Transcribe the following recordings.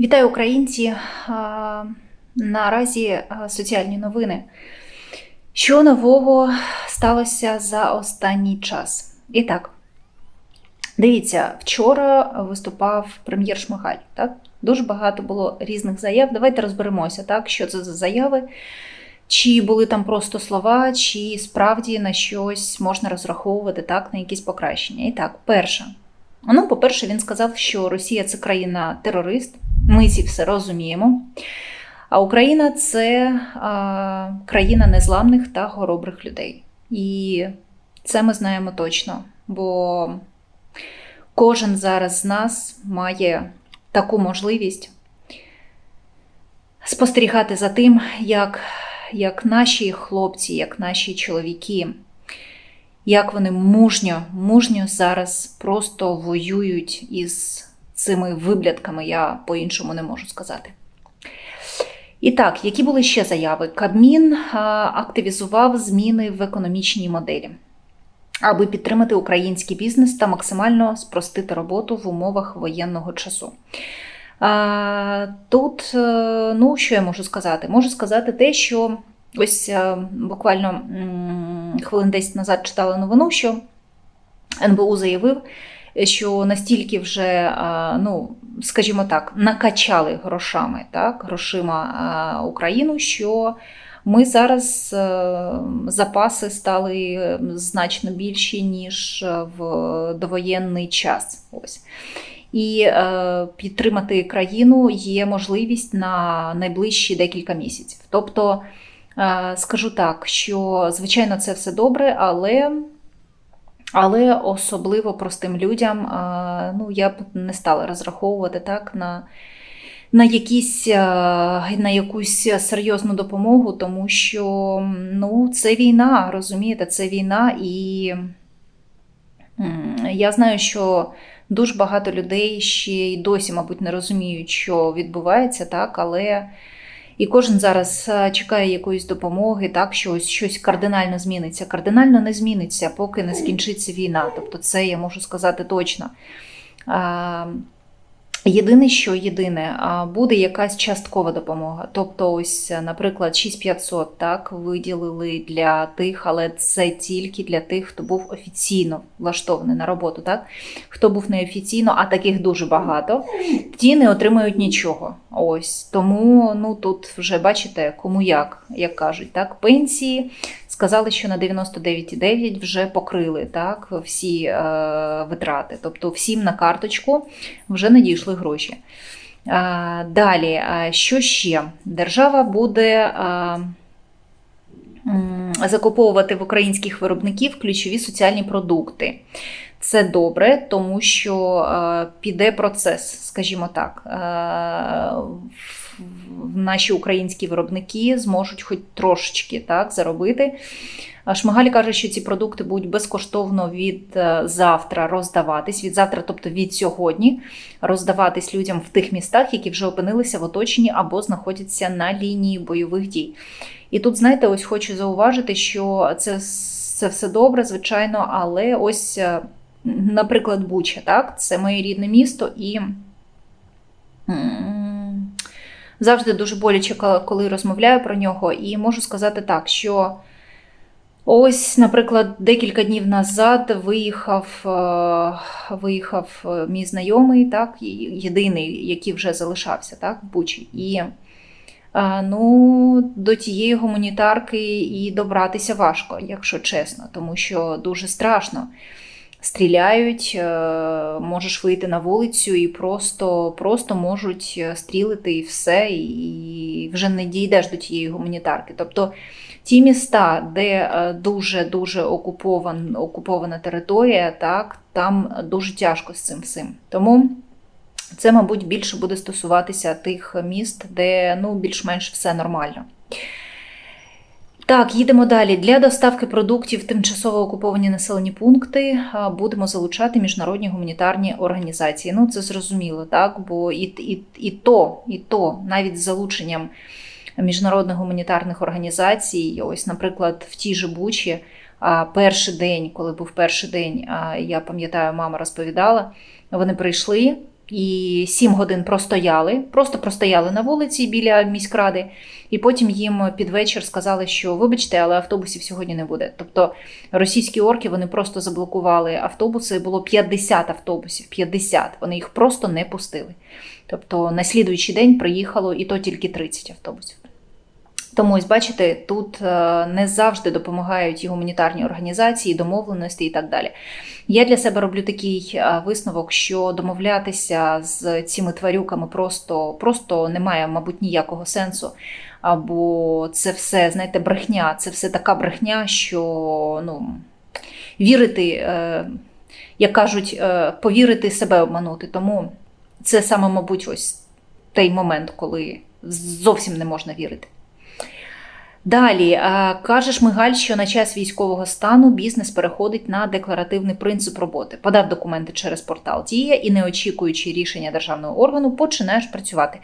Вітаю українці! Наразі соціальні новини. Що нового сталося за останній час? І так, дивіться, вчора виступав прем'єр Шмигаль. Так? Дуже багато було різних заяв. Давайте розберемося, так? що це за заяви, чи були там просто слова, чи справді на щось можна розраховувати так, на якісь покращення. І так, перше. Ну, по-перше, він сказав, що Росія це країна-терорист. Ми ці все розуміємо. А Україна це а, країна незламних та хоробрих людей. І це ми знаємо точно, бо кожен зараз з нас має таку можливість спостерігати за тим, як, як наші хлопці, як наші чоловіки, як вони мужньо, мужньо зараз просто воюють із цими виблядками, я по-іншому не можу сказати. І так, які були ще заяви? Кабмін активізував зміни в економічній моделі, аби підтримати український бізнес та максимально спростити роботу в умовах воєнного часу. Тут, е, ну, що я можу сказати? Можу сказати те, що ось е, буквально хвилин 10 назад читала новину, що НБУ заявив, що настільки вже, ну, скажімо так, накачали грошами, так, грошима Україну, що ми зараз е, запаси стали значно більші, ніж в довоєнний час. Ось. І е, підтримати країну є можливість на найближчі декілька місяців. Тобто, е, скажу так, що звичайно це все добре, але але особливо простим людям ну, я б не стала розраховувати так на на, якісь, на якусь серйозну допомогу, тому що ну, це війна, розумієте, це війна, і я знаю, що дуже багато людей ще й досі, мабуть, не розуміють, що відбувається, так, але. І кожен зараз е, чекає якоїсь допомоги, так що ось щось кардинально зміниться. Кардинально не зміниться, поки не скінчиться війна. Тобто, це я можу сказати точно. Єдине, що єдине, буде якась часткова допомога. Тобто, ось, наприклад, 6500 так виділили для тих, але це тільки для тих, хто був офіційно влаштований на роботу. Так, хто був неофіційно, а таких дуже багато, ті не отримають нічого. Ось тому ну тут вже бачите, кому як, як кажуть, так пенсії. Сказали, що на 99,9 вже покрили так, всі е, витрати. Тобто всім на карточку вже надійшли гроші. Е, далі, е, що ще? Держава буде е, закуповувати в українських виробників ключові соціальні продукти. Це добре, тому що е, піде процес, скажімо так. Е, наші українські виробники зможуть хоч трошечки так, заробити. Шмагаль каже, що ці продукти будуть безкоштовно від е, завтра роздаватись, від завтра, тобто від сьогодні, роздаватись людям в тих містах, які вже опинилися в оточенні або знаходяться на лінії бойових дій. І тут, знаєте, ось хочу зауважити, що це, це все добре, звичайно, але ось, наприклад, Буча, так, це моє рідне місто і. Завжди дуже боляче, коли розмовляю про нього, і можу сказати так, що ось, наприклад, декілька днів назад виїхав е, виїхав е, мій знайомий, так, єдиний, який вже залишався так, в Бучі. І е, ну, до тієї гуманітарки і добратися важко, якщо чесно, тому що дуже страшно стріляють, е, можеш вийти на вулицю і просто просто можуть е, стрілити і все, і вже не дійдеш до тієї гуманітарки. Тобто ті міста, де дуже-дуже окупован, окупована територія, так, там дуже тяжко з цим всім. Тому. Це, мабуть, більше буде стосуватися тих міст, де ну, більш-менш все нормально. Так, їдемо далі. Для доставки продуктів в тимчасово окуповані населені пункти будемо залучати міжнародні гуманітарні організації. Ну, це зрозуміло, так? Бо і, і, і то, і то, навіть з залученням міжнародних гуманітарних організацій, ось, наприклад, в тій же Бучі, перший день, коли був перший день, я пам'ятаю, мама розповідала, вони прийшли. І 7 годин простояли, просто простояли на вулиці біля міськради, і потім їм під вечір сказали, що вибачте, але автобусів сьогодні не буде. Тобто російські орки вони просто заблокували автобуси. Було 50 автобусів, 50. Вони їх просто не пустили. Тобто на слідуючий день приїхало і то тільки 30 автобусів. Тому ось бачите, тут е, не завжди допомагають і гуманітарні організації, і домовленості і так далі. Я для себе роблю такий е, висновок, що домовлятися з цими тварюками просто, просто немає, мабуть, ніякого сенсу. Або це все, знаєте, брехня, це все така брехня, що ну, вірити, е, як кажуть, повірити себе обманути. Тому це саме, мабуть, ось той момент, коли зовсім не можна вірити. Далі каже Шмигаль, що на час військового стану бізнес переходить на декларативний принцип роботи. Подав документи через портал Дія і, не очікуючи рішення державного органу, починаєш працювати.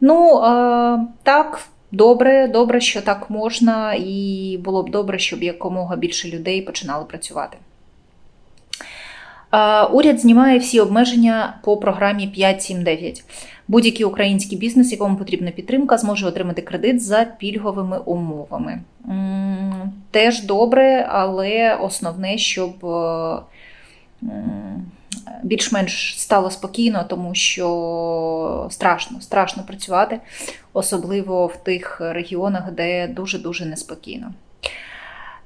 Ну, так, добре, добре, що так можна, і було б добре, щоб якомога більше людей починали працювати. Уряд знімає всі обмеження по програмі 5.7.9. Будь-який український бізнес, якому потрібна підтримка, зможе отримати кредит за пільговими умовами. Теж добре, але основне, щоб е, більш-менш стало спокійно, тому що страшно, страшно працювати, особливо в тих регіонах, де дуже-дуже неспокійно.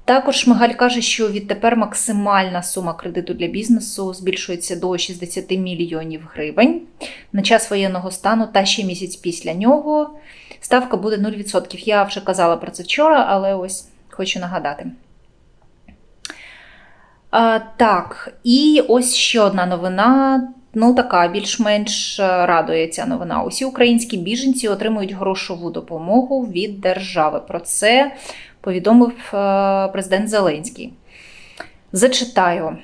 Також Шмигаль каже, що відтепер максимальна сума кредиту для бізнесу збільшується до 60 мільйонів гривень на час воєнного стану та ще місяць після нього. Ставка буде 0%. Я вже казала про це вчора, але ось хочу нагадати. А, Так, і ось ще одна новина. Ну, така більш-менш радує ця новина. Усі українські біженці отримують грошову допомогу від держави. Про це повідомив е, президент Зеленський. Зачитаю.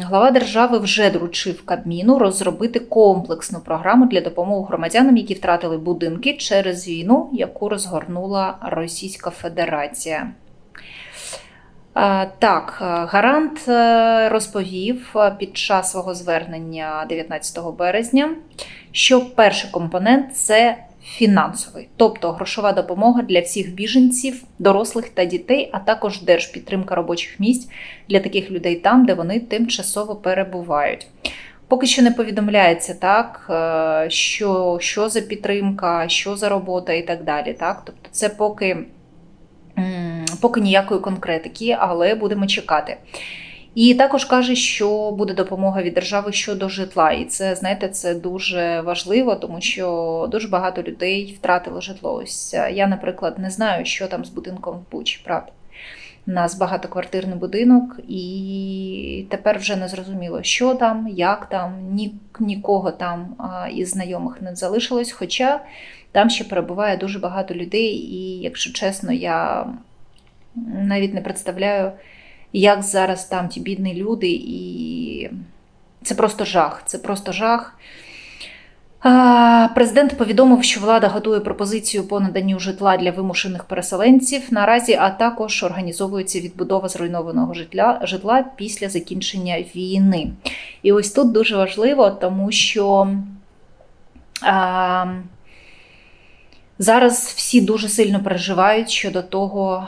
Глава держави вже доручив Кабміну розробити комплексну програму для допомоги громадянам, які втратили будинки через війну, яку розгорнула Російська Федерація. Е, так, Гарант е, розповів під час свого звернення 19 березня, що перший компонент це фінансовий, тобто грошова допомога для всіх біженців, дорослих та дітей, а також держпідтримка робочих місць для таких людей там, де вони тимчасово перебувають. Поки що не повідомляється так, е, що що за підтримка, що за робота і так далі. Так? Тобто це поки, поки ніякої конкретики, але будемо чекати. І також каже, що буде допомога від держави щодо житла. І це, знаєте, це дуже важливо, тому що дуже багато людей втратило житло. Ось е, я, наприклад, не знаю, що там з будинком в Бучі, правда. У нас багатоквартирний будинок, і тепер вже не зрозуміло, що там, як там, ні, нікого там із знайомих не залишилось. Хоча там ще перебуває дуже багато людей, і, якщо чесно, я навіть не представляю як зараз там ті бідні люди, і це просто жах. Це просто жах. Президент повідомив, що влада готує пропозицію по наданню житла для вимушених переселенців наразі, а також організовується відбудова зруйнованого житла житла після закінчення війни. І ось тут дуже важливо, тому що. Зараз всі дуже сильно переживають щодо того,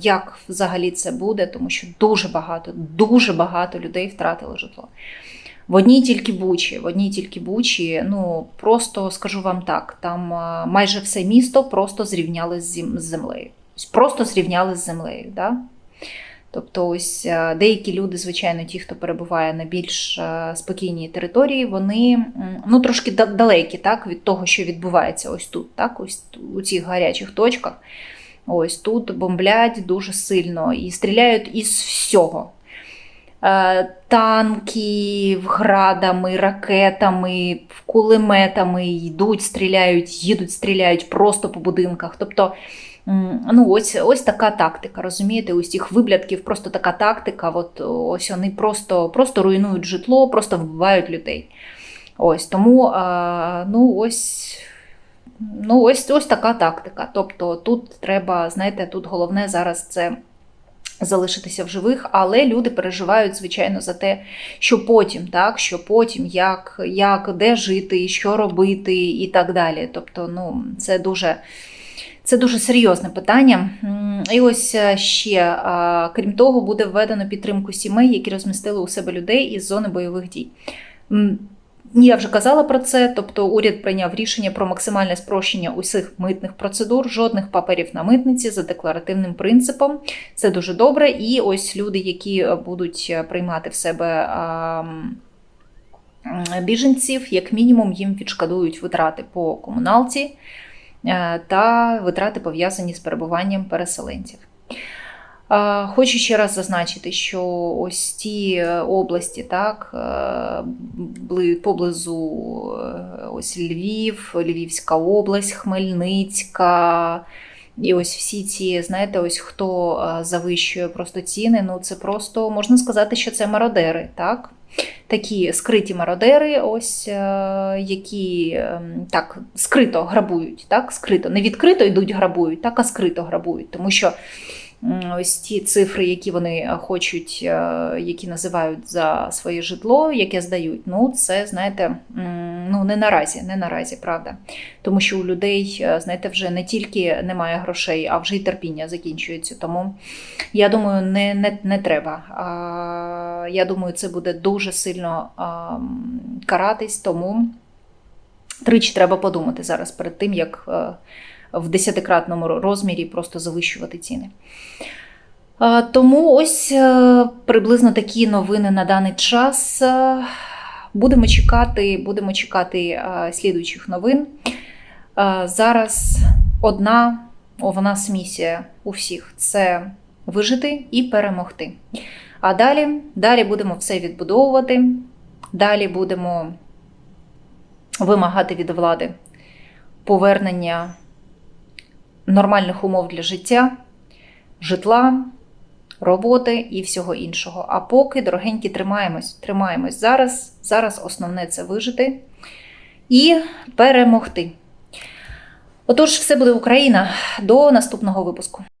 як взагалі це буде, тому що дуже багато, дуже багато людей втратили житло. В одній тільки бучі, в одній тільки бучі, ну просто скажу вам так: там майже все місто просто зрівняли з землею. Просто зрівняли з землею. Да? Тобто, ось е, деякі люди, звичайно, ті, хто перебуває на більш е, спокійній території, вони ну, трошки далекі так, від того, що відбувається ось тут, так, ось у цих гарячих точках. Ось тут бомблять дуже сильно і стріляють із всього. Е, танків, градами, ракетами, кулеметами йдуть, стріляють, їдуть, стріляють просто по будинках. Тобто Ну, Ось ось така тактика. Розумієте, ось цих виблядків просто така тактика. От Ось вони просто просто руйнують житло, просто вбивають людей. Ось Тому ну, ось ну, ось, ось така тактика. Тобто тут треба, знаєте, тут головне зараз це залишитися в живих, але люди переживають, звичайно, за те, що потім, так, що потім, як, як де жити, що робити і так далі. Тобто, ну, це дуже. Це дуже серйозне питання. І ось е, ще, крім того, буде введено підтримку сімей, які розмістили у себе людей із зони бойових дій. Я вже казала про це, тобто уряд прийняв рішення про максимальне спрощення усіх митних процедур, жодних паперів на митниці за декларативним принципом. Це дуже добре. І ось люди, які е, будуть е, приймати в себе біженців, як мінімум їм відшкодують витрати по комуналці е, та витрати пов'язані з перебуванням переселенців. Хочу ще раз зазначити, що ось ті е, області, так, е, поблизу е, ось Львів, Львівська область, Хмельницька. І ось всі ці, знаєте, ось хто е, завищує просто ціни, ну це просто можна сказати, що це мародери, так? Такі скриті мародери, ось е, які ем, так скрито грабують, так? Скрито, не відкрито йдуть грабують, так, а скрито грабують. Тому що ось ті цифри, які вони хочуть, е, які називають за своє житло, яке здають, ну це знаєте, ну не наразі, не наразі, правда. Тому що у людей, е, знаєте, вже не тільки немає грошей, а вже й терпіння закінчується. Тому я думаю, не, не, не треба. Я думаю, це буде дуже сильно каратись, тому тричі треба подумати зараз перед тим, як е, в десятикратному розмірі просто завищувати ціни. Тому ось е, приблизно такі новини на даний час. Будемо чекати, будемо чекати е, слідуючих новин. Е, Зараз одна у нас місія у всіх це вижити і перемогти. А далі, далі будемо все відбудовувати, далі будемо вимагати від влади повернення нормальних умов для життя, житла, роботи і всього іншого. А поки, дорогенькі, тримаємось, тримаємось зараз. Зараз основне це вижити і перемогти. Отож, все буде Україна. До наступного випуску.